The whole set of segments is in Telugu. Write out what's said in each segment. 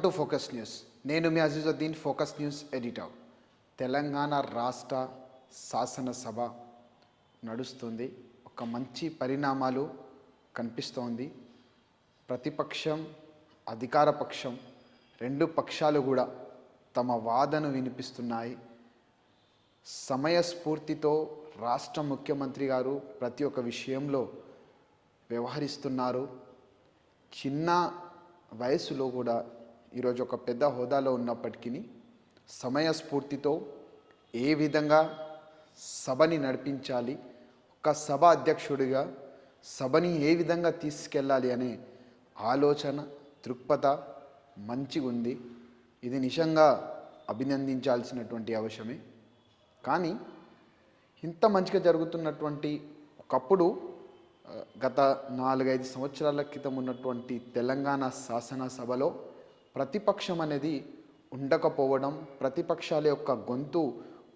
టు ఫోకస్ న్యూస్ నేను మీ Azeezuddin focus news editor Telangana రాష్ట్ర శాసనసభ నడుస్తుంది. ఒక మంచి పరిణామాలు కనిపిస్తోంది. ప్రతిపక్షం అధికార పక్షం రెండు పక్షాలు కూడా తమ వాదన వినిపిస్తున్నాయి. సమయస్ఫూర్తితో రాష్ట్ర ముఖ్యమంత్రి గారు ప్రతి ఒక్క విషయంలో వ్యవహరిస్తున్నారు. చిన్న వయసులో కూడా ఈరోజు ఒక పెద్ద హోదాలో ఉన్నప్పటికీ సమయస్ఫూర్తితో ఏ విధంగా సభని నడిపించాలి ఒక సభ అధ్యక్షుడిగా సభని ఏ విధంగా తీసుకెళ్ళాలి అనే ఆలోచన దృక్పథ మంచిగా ఉంది. ఇది నిజంగా అభినందించాల్సినటువంటి అవసరమే. కానీ ఇంత మంచిగా జరుగుతున్నటువంటి ఒకప్పుడు గత నాలుగైదు సంవత్సరాల క్రితం ఉన్నటువంటి తెలంగాణ శాసనసభలో ప్రతిపక్షం అనేది ఉండకపోవడం ప్రతిపక్షాల యొక్క గొంతు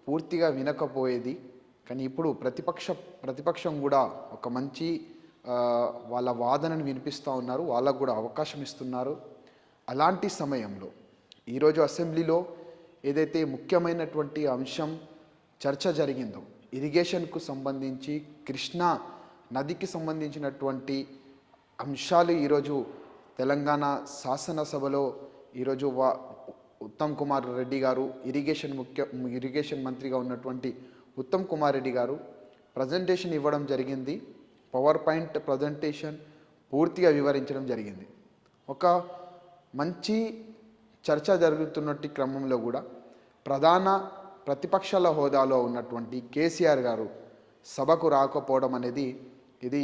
పూర్తిగా వినకపోయేది. కానీ ఇప్పుడు ప్రతిపక్ష ప్రతిపక్షం కూడా ఒక మంచి వాళ్ళ వాదనను వినిపిస్తూ ఉన్నారు వాళ్ళకు కూడా అవకాశం ఇస్తున్నారు. అలాంటి సమయంలో ఈరోజు అసెంబ్లీలో ఏదైతే ముఖ్యమైనటువంటి అంశం చర్చ జరిగిందో ఇరిగేషన్కు సంబంధించి కృష్ణా నదికి సంబంధించినటువంటి అంశాలు ఈరోజు తెలంగాణ శాసనసభలో ఈరోజు వా ఉత్తమ్ కుమార్ రెడ్డి గారు ఇరిగేషన్ ముఖ్య ఇరిగేషన్ మంత్రిగా ఉన్నటువంటి ఉత్తమ్ కుమార్ రెడ్డి గారు ప్రజెంటేషన్ ఇవ్వడం జరిగింది. పవర్ పాయింట్ ప్రజెంటేషన్ పూర్తిగా వివరించడం జరిగింది. ఒక మంచి చర్చ జరుగుతున్నట్టు క్రమంలో కూడా ప్రధాన ప్రతిపక్షాల హోదాలో ఉన్నటువంటి కేసీఆర్ గారు సభకు రాకపోవడం అనేది ఇది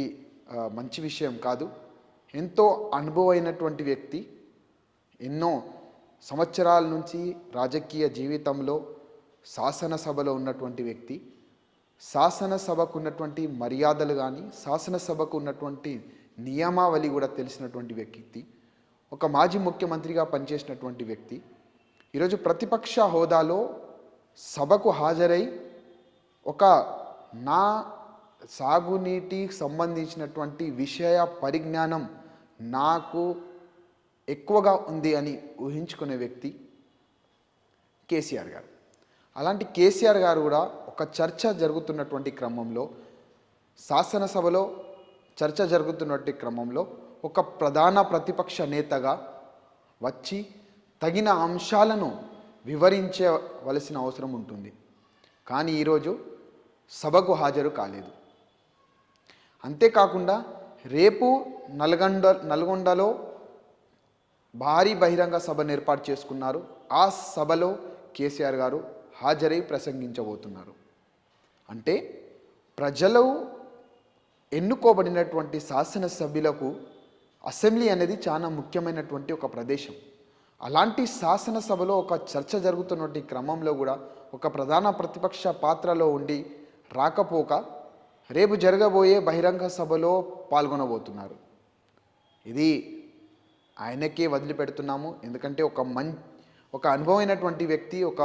మంచి విషయం కాదు. ఎంతో అనుభవమైనటువంటి వ్యక్తి. ఎన్నో సంవత్సరాల నుంచి రాజకీయ జీవితంలో శాసనసభలో ఉన్నటువంటి వ్యక్తి. శాసనసభకు ఉన్నటువంటి మర్యాదలు కానీ శాసనసభకు ఉన్నటువంటి నియమావళి కూడా తెలిసినటువంటి వ్యక్తి. ఒక మాజీ ముఖ్యమంత్రిగా పనిచేసినటువంటి వ్యక్తి. ఈరోజు ప్రతిపక్ష హోదాలో సభకు హాజరై ఒక నా సాగునీటికి సంబంధించినటువంటి విషయ పరిజ్ఞానం నాకు ఎక్కువగా ఉంది అని ఊహించుకునే వ్యక్తి కేసీఆర్ గారు. అలాంటి కేసీఆర్ గారు కూడా ఒక చర్చ జరుగుతున్నటువంటి క్రమంలో శాసనసభలో చర్చ జరుగుతున్నటువంటి క్రమంలో ఒక ప్రధాన ప్రతిపక్ష నేతగా వచ్చి తగిన అంశాలను వివరించవలసిన అవసరం ఉంటుంది. కానీ ఈరోజు సభకు హాజరు కాలేదు. అంతేకాకుండా రేపు నల్గొండ నల్గొండలో భారీ బహిరంగ సభను ఏర్పాటు చేసుకున్నారు. ఆ సభలో కేసీఆర్ గారు హాజరై ప్రసంగించబోతున్నారు. అంటే ప్రజలు ఎన్నుకోబడినటువంటి శాసనసభ్యులకు అసెంబ్లీ అనేది చాలా ముఖ్యమైనటువంటి ఒక ప్రదేశం. అలాంటి శాసనసభలో ఒక చర్చ జరుగుతున్నటువంటి క్రమంలో కూడా ఒక ప్రధాన ప్రతిపక్ష పాత్రలో ఉండి రాకపోక రేపు జరగబోయే బహిరంగ సభలో పాల్గొనబోతున్నారు. ఇది ఆయనకే వదిలిపెడుతున్నాము. ఎందుకంటే ఒక మం ఒక అనుభవమైనటువంటి వ్యక్తి ఒక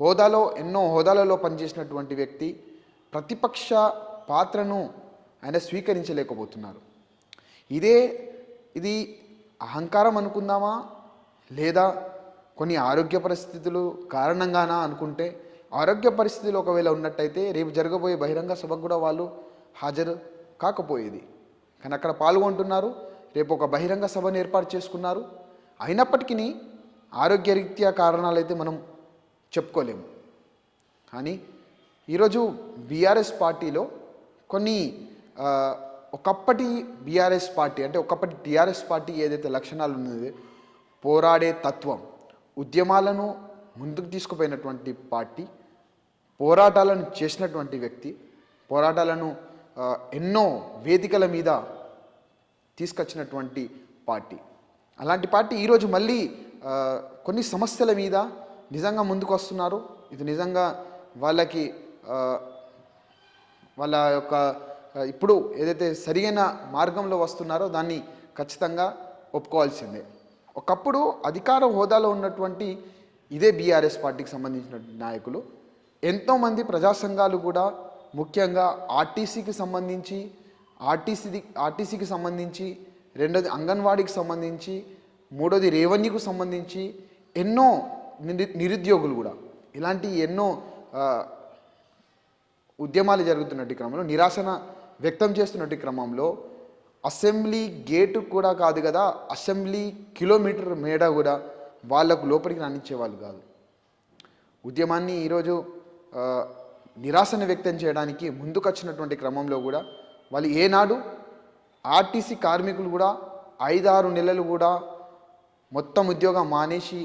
హోదాలో ఎన్నో హోదాలలో పనిచేసినటువంటి వ్యక్తి ప్రతిపక్ష పాత్రను ఆయన స్వీకరించలేకపోతున్నారు. ఇదే ఇది అహంకారం అనుకుందామా? లేదా కొన్ని ఆరోగ్య పరిస్థితులు కారణంగానా అనుకుంటే ఆరోగ్య పరిస్థితులు ఒకవేళ ఉన్నట్టయితే రేపు జరగబోయే బహిరంగ సభకు కూడా వాళ్ళు హాజరు కాకపోయేది. కానీ అక్కడ పాల్గొంటున్నారు రేపు ఒక బహిరంగ సభను ఏర్పాటు చేసుకున్నారు. అయినప్పటికీ ఆరోగ్యరీత్యా కారణాలు అయితే మనం చెప్పుకోలేము కానీ ఈరోజు బీఆర్ఎస్ పార్టీలో కొన్ని ఒకప్పటి బీఆర్ఎస్ పార్టీ అంటే ఒకప్పటి టీఆర్ఎస్ పార్టీ ఏదైతే లక్షణాలు ఉన్నదో పోరాడే తత్వం ఉద్యమాలను ముందుకు తీసుకుపోయినటువంటి పార్టీ పోరాటాలను చేసినటువంటి వ్యక్తి పోరాటాలను ఎన్నో వేదికల మీద తీసుకొచ్చినటువంటి పార్టీ. అలాంటి పార్టీ ఈరోజు మళ్ళీ కొన్ని సమస్యల మీద నిజంగా ముందుకు వస్తున్నారు. ఇది నిజంగా వాళ్ళకి వాళ్ళ యొక్క ఇప్పుడు ఏదైతే సరియైన మార్గంలో వస్తున్నారో దాన్ని ఖచ్చితంగా ఒప్పుకోవాల్సిందే. ఒకప్పుడు అధికార హోదాలో ఉన్నటువంటి ఇదే బీఆర్ఎస్ పార్టీకి సంబంధించిన నాయకులు ఎంతోమంది ప్రజా సంఘాలు కూడా ముఖ్యంగా ఆర్టీసీకి సంబంధించి ఆర్టీసీ ఆర్టీసీకి సంబంధించి రెండోది అంగన్వాడీకి సంబంధించి మూడోది రేవన్యూకి సంబంధించి ఎన్నో నిరు నిరుద్యోగులు కూడా. ఇలాంటి ఎన్నో ఉద్యమాలు జరుగుతున్నట్టు క్రమంలో నిరాశన వ్యక్తం చేస్తున్నట్టు క్రమంలో అసెంబ్లీ గేటు కూడా కాదు కదా అసెంబ్లీ కిలోమీటర్ మేడ కూడా వాళ్ళకు లోపలికి రానిచ్చేవాళ్ళు కాదు. ఉద్యమాన్ని ఈరోజు నిరాశను వ్యక్తం చేయడానికి ముందుకొచ్చినటువంటి క్రమంలో కూడా వాళ్ళు ఏనాడు ఆర్టీసీ కార్మికులు కూడా ఐదారు నెలలు కూడా మొత్తం ఉద్యోగం మానేసి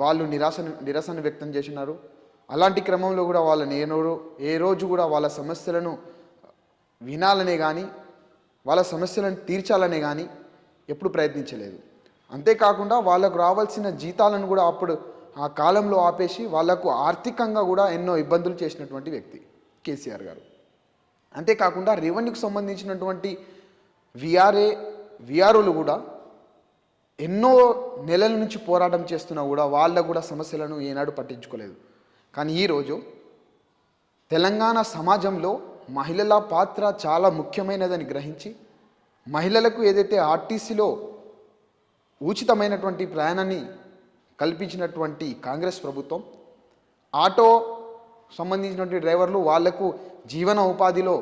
వాళ్ళు నిరాశను నిరసన వ్యక్తం చేసినారు. అలాంటి క్రమంలో కూడా వాళ్ళని ఏ ఏ రోజు కూడా వాళ్ళ సమస్యలను వినాలనే కానీ వాళ్ళ సమస్యలను తీర్చాలనే కానీ ఎప్పుడు ప్రయత్నించలేదు. అంతేకాకుండా వాళ్ళకు రావాల్సిన జీతాలను కూడా అప్పుడు ఆ కాలంలో ఆపేసి వాళ్ళకు ఆర్థికంగా కూడా ఎన్నో ఇబ్బందులు చేసినటువంటి వ్యక్తి కేసీఆర్ గారు. అంతేకాకుండా రెవెన్యూకి సంబంధించినటువంటి విఆర్ఏ విఆర్ఓలు కూడా ఎన్నో నెలల నుంచి పోరాటం చేస్తున్నా కూడా వాళ్ళ కూడా సమస్యలను ఏనాడు పట్టించుకోలేదు. కానీ ఈరోజు తెలంగాణ సమాజంలో మహిళల పాత్ర చాలా ముఖ్యమైనదని గ్రహించి మహిళలకు ఏదైతే ఆర్టీసీలో ఉచితమైనటువంటి ప్రయాణాన్ని కల్పించినటువంటి కాంగ్రెస్ ప్రభుత్వం ఆటో సంబంధించినటువంటి డ్రైవర్లు వాళ్ళకు జీవన ఉపాధిలో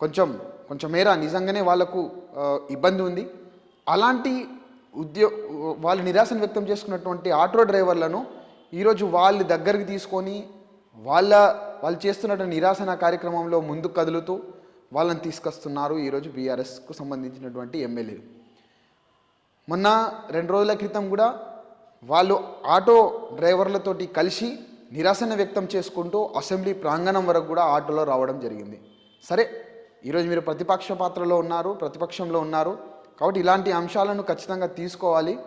కొంచెం కొంచెం మేర నిజంగానే వాళ్ళకు ఇబ్బంది ఉంది. అలాంటి ఉద్యో వాళ్ళు నిరాశను వ్యక్తం చేసుకున్నటువంటి ఆటో డ్రైవర్లను ఈరోజు వాళ్ళ దగ్గరికి తీసుకొని వాళ్ళ వాళ్ళు చేస్తున్నటువంటి నిరాశన కార్యక్రమంలో ముందుకు కదులుతూ వాళ్ళని తీసుకొస్తున్నారు ఈరోజు బీఆర్ఎస్కు సంబంధించినటువంటి ఎమ్మెల్యేలు. మొన్న రెండు రోజుల క్రితం కూడా వాళ్ళు ఆటో డ్రైవర్లతోటి కలిసి నిరసన వ్యక్తం చేసుకుంటూ అసెంబ్లీ ప్రాంగణం వరకు కూడా ఆటోలో రావడం జరిగింది. సరే ఈరోజు మీరు ప్రతిపక్ష పాత్రలో ఉన్నారు ప్రతిపక్షంలో ఉన్నారు. కాబట్టి ఇలాంటి అంశాలను ఖచ్చితంగా తీసుకోవాలి.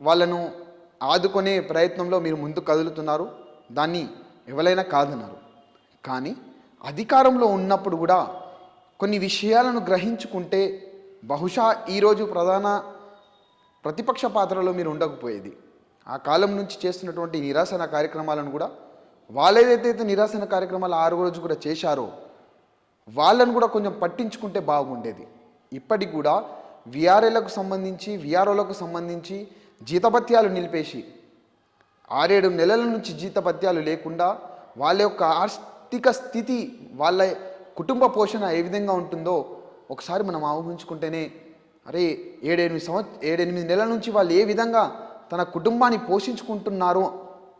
వాళ్ళను ఆదుకునే ప్రయత్నంలో మీరు ముందు కదులుతున్నారు. దాన్ని ఎవరైనా కాదన్నారు. కానీ అధికారంలో ఉన్నప్పుడు కూడా కొన్ని విషయాలను గ్రహించుకుంటే బహుశా ఈరోజు ప్రధాన ప్రతిపక్ష పాత్రలో మీరు ఉండకపోయేది. ఆ కాలం నుంచి చేస్తున్నటువంటి నిరాశన కార్యక్రమాలను కూడా వాళ్ళేదైతే నిరాశన కార్యక్రమాలు ఆరు రోజు కూడా చేశారో వాళ్ళను కూడా కొంచెం పట్టించుకుంటే బాగుండేది. ఇప్పటికి కూడా విఆర్ఏలకు సంబంధించి విఆర్ఓలకు సంబంధించి జీతభత్యాలు నిలిపేసి ఆరేడు నెలల నుంచి జీతభత్యాలు లేకుండా వాళ్ళ యొక్క ఆర్థిక స్థితి వాళ్ళ కుటుంబ పోషణ ఏ విధంగా ఉంటుందో ఒకసారి మనం ఊహించుకుంటేనే అరే ఏడెనిమిది సంవత్సరం ఏడెనిమిది నెలల నుంచి వాళ్ళు ఏ విధంగా తన కుటుంబాన్ని పోషించుకుంటున్నారు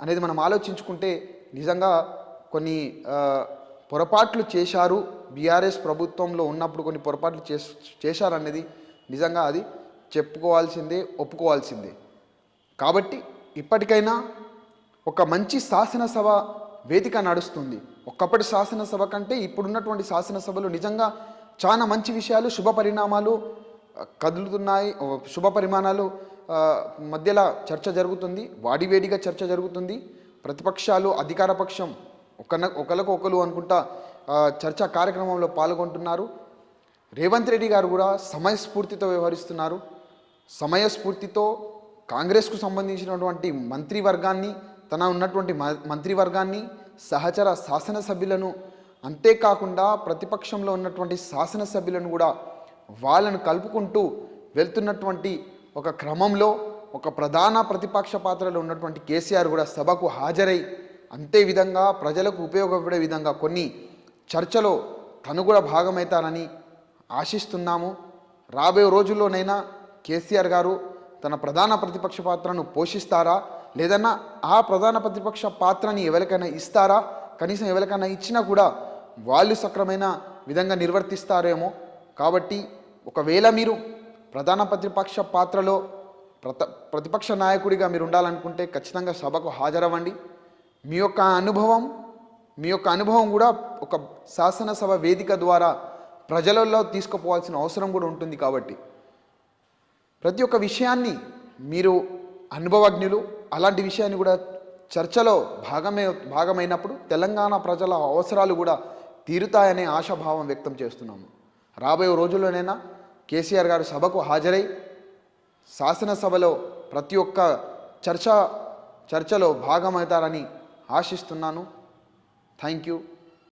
అనేది మనం ఆలోచించుకుంటే నిజంగా కొన్ని పొరపాట్లు చేశారు. బీఆర్ఎస్ ప్రభుత్వంలో ఉన్నప్పుడు కొన్ని పొరపాట్లు చేస్ చేశారనేది నిజంగా అది చెప్పుకోవాల్సిందే ఒప్పుకోవాల్సిందే. కాబట్టి ఇప్పటికైనా ఒక మంచి శాసనసభ వేదిక నడుస్తుంది. ఒకప్పటి శాసనసభ కంటే ఇప్పుడున్నటువంటి శాసనసభలు నిజంగా చాలా మంచి విషయాలు శుభ పరిణామాలు కదులుతున్నాయి శుభ పరిమాణాలు మధ్యలో చర్చ జరుగుతుంది వాడివేడిగా చర్చ జరుగుతుంది. ప్రతిపక్షాలు అధికార పక్షం ఒకన ఒకరికి ఒకరు అనుకుంటా చర్చా కార్యక్రమంలో పాల్గొంటున్నారు. రేవంత్ రెడ్డి గారు కూడా సమయస్ఫూర్తితో వ్యవహరిస్తున్నారు. సమయస్ఫూర్తితో కాంగ్రెస్కు సంబంధించినటువంటి మంత్రివర్గాన్ని తన ఉన్నటువంటి మ- మంత్రివర్గాన్ని సహచర శాసనసభ్యులను అంతేకాకుండా ప్రతిపక్షంలో ఉన్నటువంటి శాసనసభ్యులను కూడా వాళ్ళను కలుపుకుంటూ వెళ్తున్నటువంటి ఒక క్రమంలో ఒక ప్రధాన ప్రతిపక్ష పాత్రలో ఉన్నటువంటి కేసీఆర్ కూడా సభకు హాజరై అంతే విధంగా ప్రజలకు ఉపయోగపడే విధంగా కొన్ని చర్చలో తను కూడా భాగమవుతారని ఆశిస్తున్నాము. రాబోయే రోజుల్లోనైనా కేసీఆర్ గారు తన ప్రధాన ప్రతిపక్ష పాత్రను పోషిస్తారా? లేదన్నా ఆ ప్రధాన ప్రతిపక్ష పాత్రని ఎవరికైనా ఇస్తారా? కనీసం ఎవరికైనా ఇచ్చినా కూడా వాళ్ళు సక్రమైన విధంగా నిర్వర్తిస్తారేమో. కాబట్టి ఒకవేళ మీరు ప్రధాన ప్రతిపక్ష పాత్రలో ప్రత ప్రతిపక్ష నాయకుడిగా మీరు ఉండాలనుకుంటే ఖచ్చితంగా సభకు హాజరవ్వండి. మీ యొక్క అనుభవం మీ యొక్క అనుభవం కూడా ఒక శాసనసభ వేదిక ద్వారా ప్రజలలో తీసుకుపోవాల్సిన అవసరం కూడా ఉంటుంది కాబట్టి. ప్రతి ఒక్క విషయాన్ని మీరు అనుభవజ్ఞులు అలాంటి విషయాన్ని కూడా చర్చలో భాగమే భాగమైనప్పుడు తెలంగాణ ప్రజల అవసరాలు కూడా తీరుతాయనే ఆశాభావం వ్యక్తం చేస్తున్నాము. రాబోయే రోజుల్లోనైనా కేసీఆర్ గారు సభకు హాజరై శాసనసభలో ప్రతి ఒక్క చర్చ చర్చలో భాగమవుతారని ఆశిస్తున్నాను. Thank you.